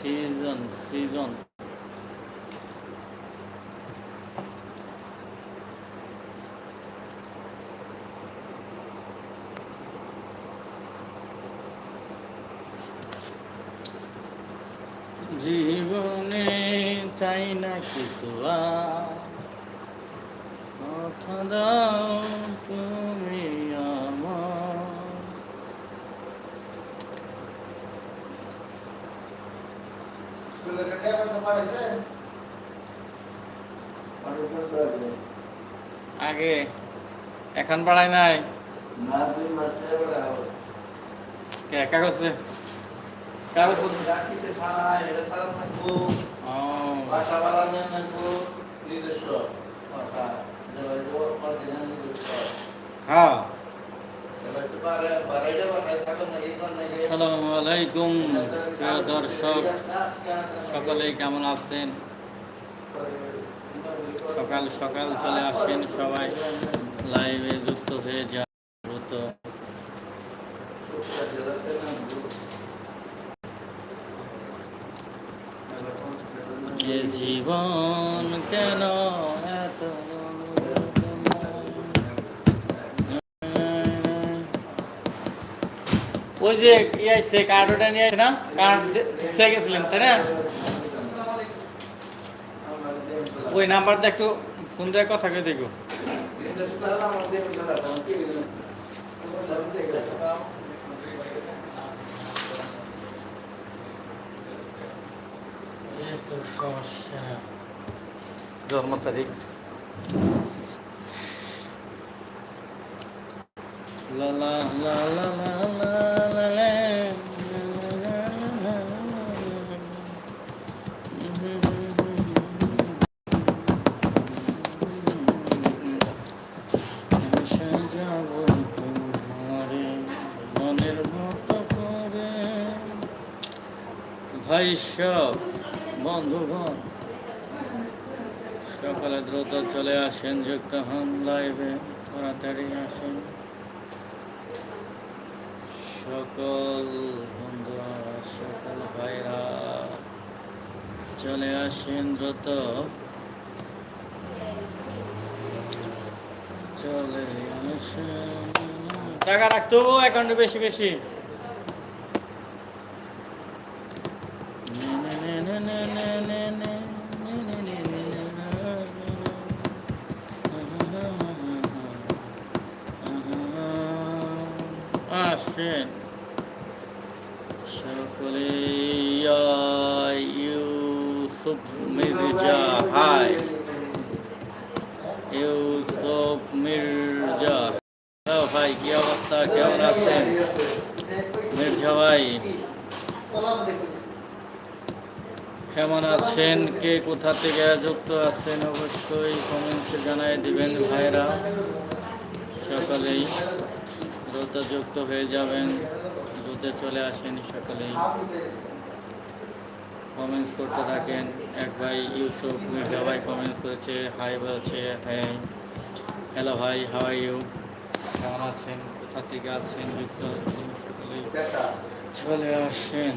Season season জীবনে চাই না কিছু কথা দাও তুমি। আগে এখন বাড়াই নাই? না দুই মাস ধরে বাড়াও কে কাগজ কাগজ রাখিছে থানা এটা সারা থাকব। ও। ভাষা বলা বাড়া নিয়ে থাকব নিজস্ব। ওর পর দিন নিজস্ব। হ্যাঁ। আসসালামু আলাইকুম, প্রিয় দর্শক, সকলেই কেমন আছেন? সকাল সকাল চলে আসেন সবাই, লাইভে যুক্ত হয়ে যান জীবন কেন ওই যে কি আইছে নিয়ে না? কার্ড গেছিলেন, তাই না? ওই নাম্বারটা একটু ফোন দিয়ে কথা কে দেখো। জন্ম তারিখ। লা লা la ভাই সব বন্ধুগণ, সকালে দ্রুত চলে আসেন, যুক্ত হন লাইভে তাড়াতাড়ি আসেন। সকল বন্ধুরা, সকল ভাইরা, চলে আসেন দ্রুত। চলে আসেন। টাকা রাখতে অ্যাকাউন্টে বেশি বেশি। আসেন। সকলে ইউসুফ মির্জা, হাই। ইউসুফ মির্জা। হ্যালো ভাই, কি অবস্থা? কেমন আছেন? মির্জা ভাই। কেমন আছেন? কে কোথা থেকে যুক্ত আছেন? অবশ্যই কমেন্টসে জানাই দিবেন ভাইরা। সকলেই। দ্রুত যুক্ত হয়ে যাবেন। দ্রুত চলে আসেন সকলেই। কমেন্টস করতে থাকেন। এক ভাই ইউসুফ মির্জা ভাই কমেন্টস করেছে হাই বলছে হ্যাঁ হ্যালো ভাই হাওয়াই ইউ কেমন আছেন? কোথা থেকে আছেন? যুক্ত আছেন সকলেই। চলে আসেন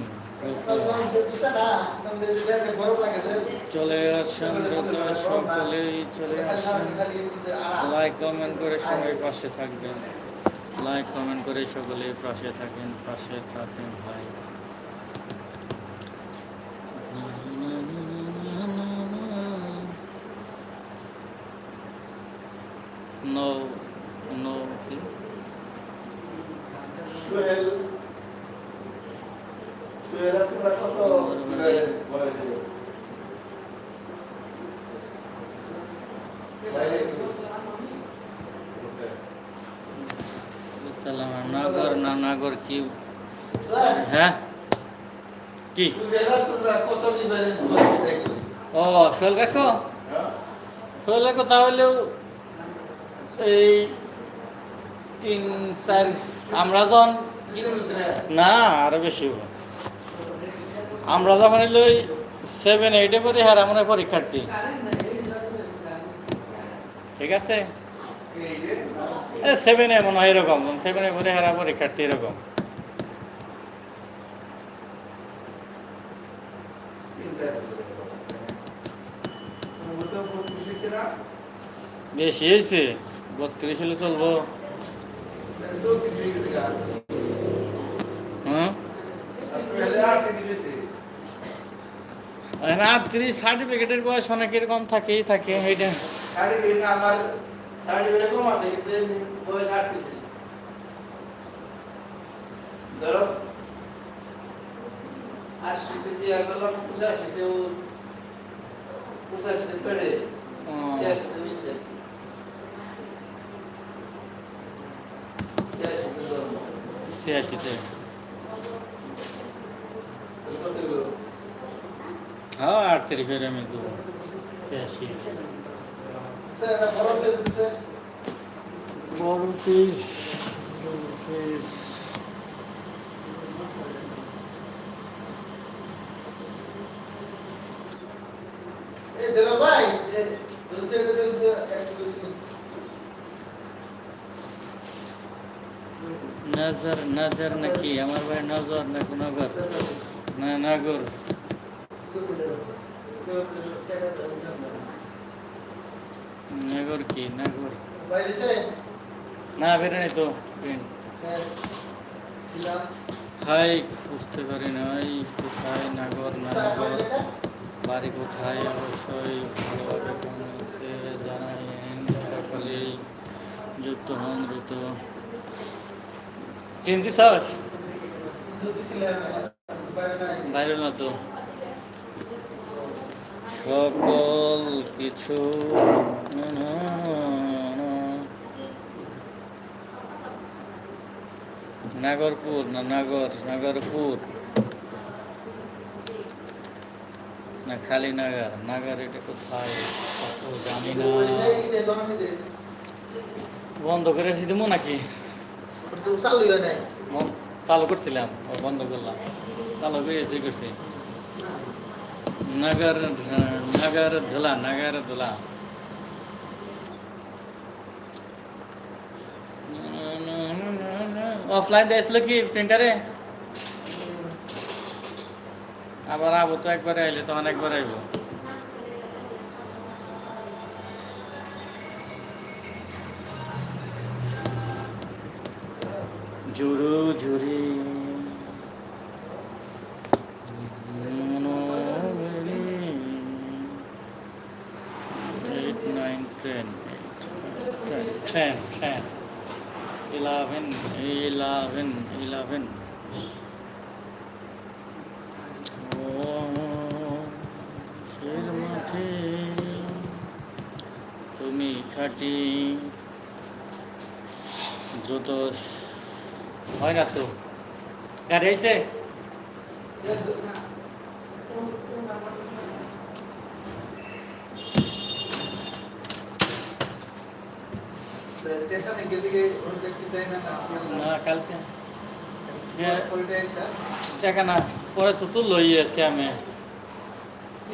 চলে আসেন দ্রুত সকলেই, চলে আসেন। লাইক কমেন্ট করে সবাই পাশে থাকবেন। লাইক কমেন্ট করে সকলে পাশে থাকেন পাশে থাকেন ভাই। নো নো কি? সোহেল সোহেল কত। নাগর, না নাগর, কি? হ্যাঁ? কি? ও সোহেল কাকু? হ্যাঁ সোহেল তাহলেও এই তিন, চার আমরা যখন না, আরও বেশি আমরা যখন এলো সেভেন এইটে পরে হ্যাঁ আমরা পরীক্ষার্থী। ঠিক আছে? সেভেনে মনে হয় এরকম। সেভেনে ঘুরে হারা পরীক্ষার্থী এরকম। বেশি হয়েছে? বত্রিশ হলে চলবো। হুম? রাত্রি সার্টিফিকেটের বয়স অনেকের কম থাকেই থাকে এইটা সার্টিফিকেটে কম আছে কিন্তু ওই ঘাটতি ধরো আশিতে দিয়া গেল পঁচাশিতে ও পঁচাশিতে পেড়ে ছিয়াশিতে বুঝলে ছিয়াশিতে হ্যাঁ আটত্রিশের আমি ছিয়াশি বড় পেজ দিছে বড় পিস পিস এই দেলো ভাই। এ। বলছে এটা বলছে একটু বেশি নজর নজর নাকি? আমার ভাই নজর না নগর না নাগর নাগর কি নাগর না বেরোনি তো প্রিন্ট হাই বুঝতে পারি নাই কোথায় নাগর নাগর বাড়ি কোথায় অবশ্যই ভালোভাবে পৌঁছে জানাইন সকলেই যুক্ত হন দ্রুত চিনতে চাস বাইরে না তো সকল কিছু। নাগরপুর না নাগর নাগরপুর। না খালি নাগার নাগার এটা কোথায়? জানি না। বন্ধ করে রেখে দেবো নাকি? চালু করছিলাম বন্ধ করলাম। চালু করে করছি। नगर नगर धुला नगर धुला। ऑफलाइन देख लो कि प्रिंटर है अब आहे আবার আবো তো একবার আইলে তো অনেকবার আইব জুরু ঝুরি এটি দ্রুত হয় না তো? হ্যাঁ, গাড়ি হয়েছে না পরে তো তুললো ইয়েছি আমি।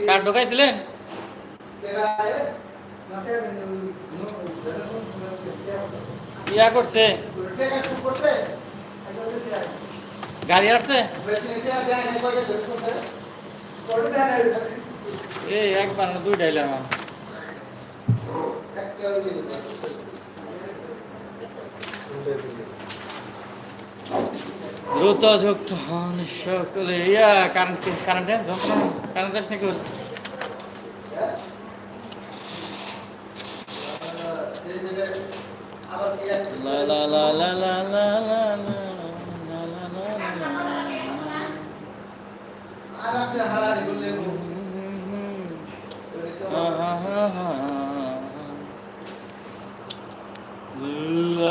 কার ঢোকাইছিলেন? ইয়া করছে। গাড়ি আসছে? এই একবার না দুইটা এলাম দ্রুত যুক্ত হন সকলে। ইয়া কারেন্ট কারেন্ট কারেন্ট আসনি করে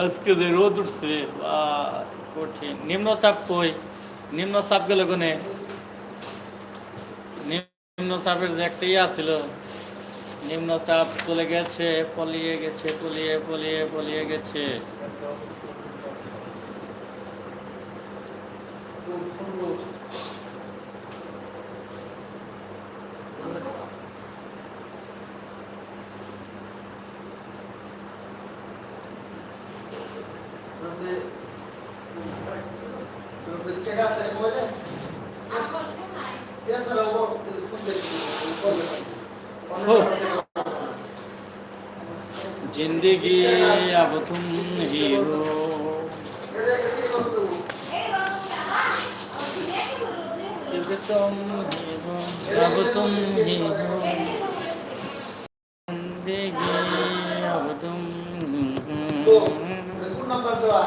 আজকে যে রোদ উঠছে কঠিন। নিম্নচাপ কই? নিম্নচাপ গেলে কোনে? নিম্নচাপের যে একটা ইয়া ছিল নিম্ন চাপ চলে গেছে পলিয়ে গেছে পলিয়ে পলিয়ে পলিয়ে গেছে। ¿Qué जिंदगी अब तुम ही हो क्योंकि तुम ही हो अब तुम ही हो जिंदगी अब तुम ही हो লা, লা, লা।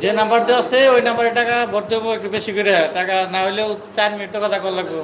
যে নাম্বার দেওয়া আছে ওই নাম্বারে টাকা ভরতে দেবো একটু বেশি করে টাকা না হলেও চার মিনিট তো কথা কল লাগবো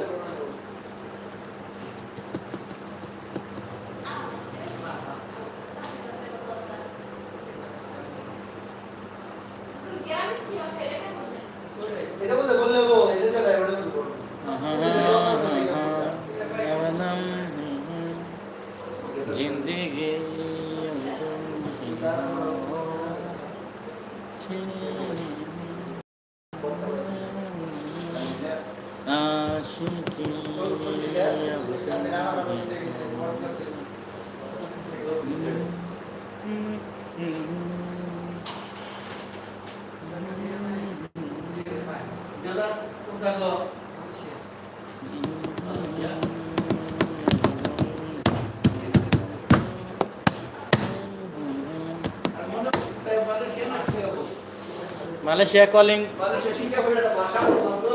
মালয়েশিয়া কলিং মানুষের শিক্ষা করে একটা ভাষা বললাম তো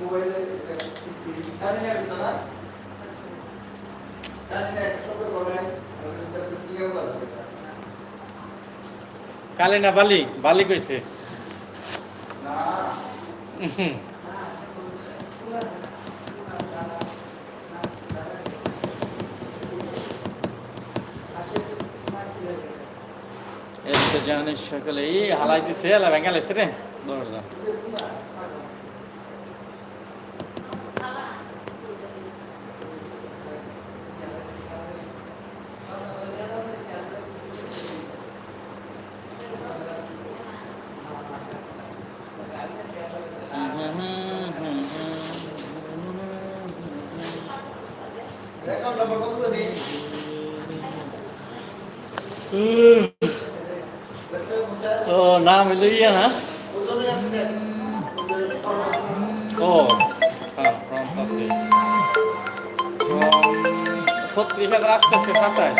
মোবাইলে জানি না কিছু না জানি না একটা শব্দ বলেন কি বলা কালে না বালি? বালি কইছে। জানিস সকালে এই হালাই দিছে এলা ভেঙে রে। দরজা। দেখছেন মুসা ও নাম হইল ইয়া না ওজনে আছে না ওজনে ফরমাস ও হ্যাঁ ফ্রম পাশে ফ্রম ছত্রিশ হাজার আসতেছে সাতাশ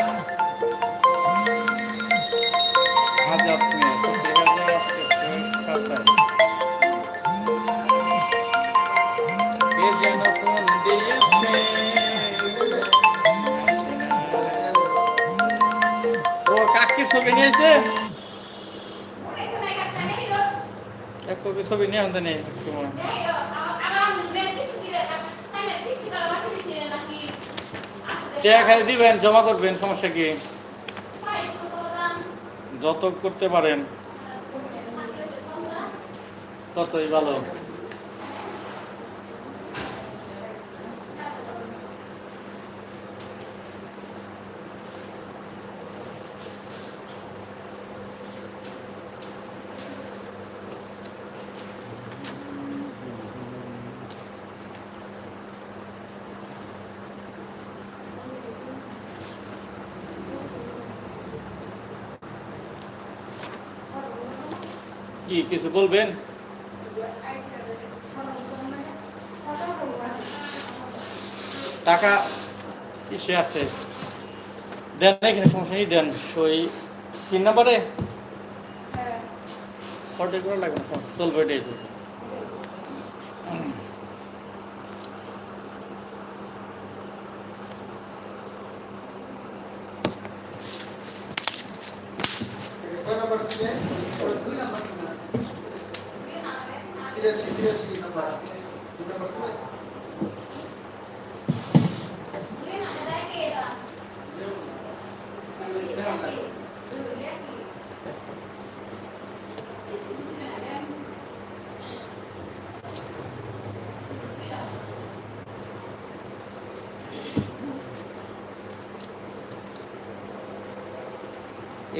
নিয়েছে? এক কপি ছবি নিয়ে হতে নেই খালি দিবেন, জমা করবেন, সমস্যা কি? যত করতে পারেন, ততই ভালো। কি কিছু বলবেন? টাকা কিসে আছে? দেন এখানে সমস্যা নেই দেন সই তিন নাম্বারে? ফটো করে লাগবে না চলবে এটাই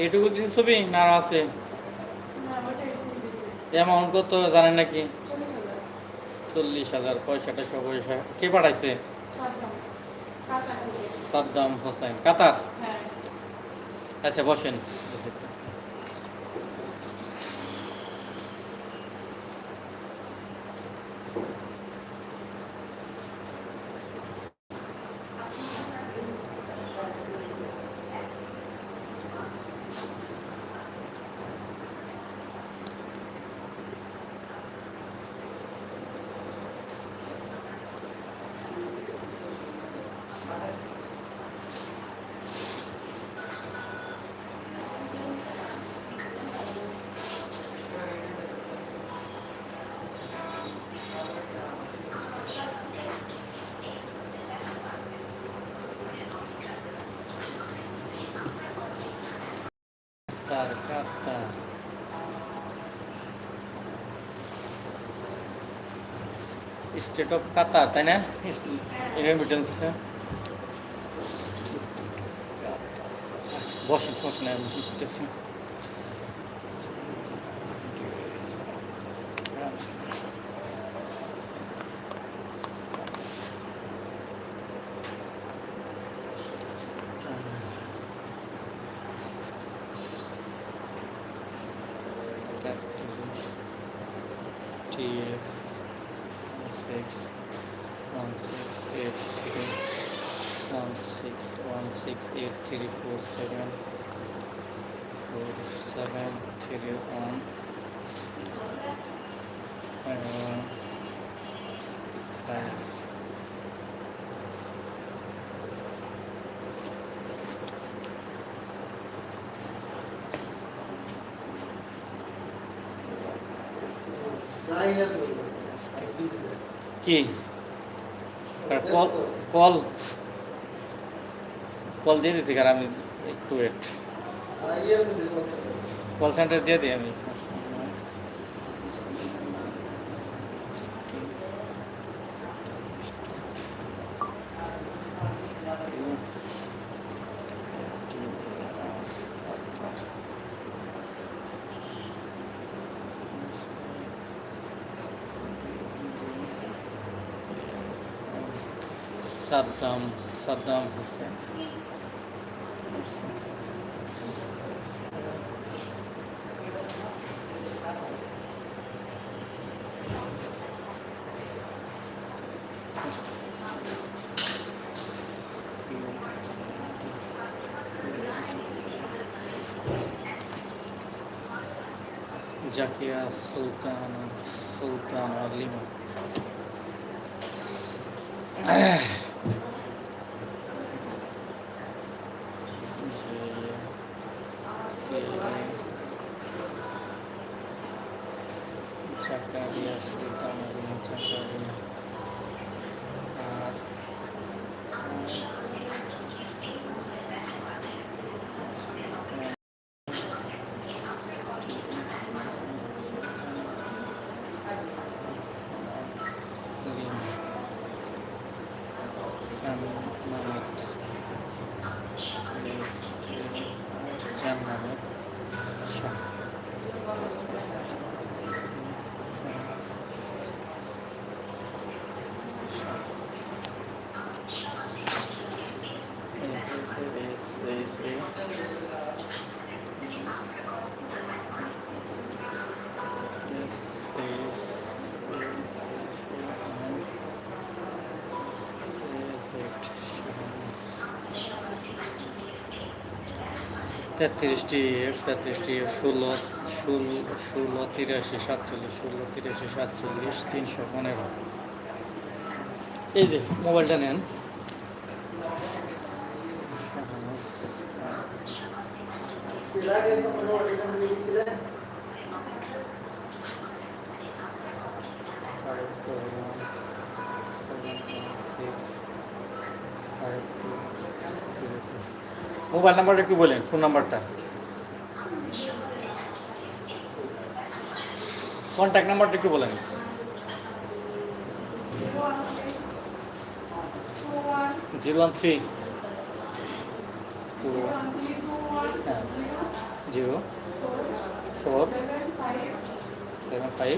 এটুকু দিন ছবি না আছে? অ্যামাউন্ট কত জানেন নাকি? চল্লিশ হাজার পয়সাটা সব পয়সা কে পাঠাইছে? সাদ্দাম হোসেন, কাতার? আচ্ছা বসেন। কাতার স্টেট অফ কাতার তাই না? রেমিটেন্স বসেন সমস্যা নেই আমি four seven three one uh, five. নাই না তো কি কল কল দিয়ে দিচ্ছি কারণ আমি একটু ওয়েট কল সেন্টার দিয়ে দিই আমি সাদ্দাম সাদ্দাম হোসেন 哎。তেত্রিশটি তেত্রিশটি ষোলো ষোলো ষোলো, তিরাশি, সাতচল্লিশ, ষোলো, তিরাশি, সাতচল্লিশ, তিনশো, পনেরো। এই যে, মোবাইলটা নেন। এর আগে মোবাইল নাম্বারটা একটু বলেন, ফোন নাম্বারটা। কন্ট্যাক্ট নাম্বারটা একটু বলেন। Zero one three. টু। হ্যাঁ zero. Four. Seven five.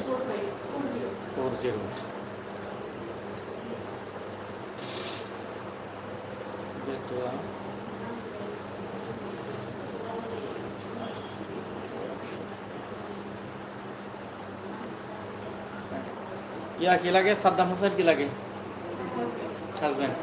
Four zero. Four zero Betua ইয়া কি লাগে সাদ্দাম হোসেন কি লাগে হাজবেন্ড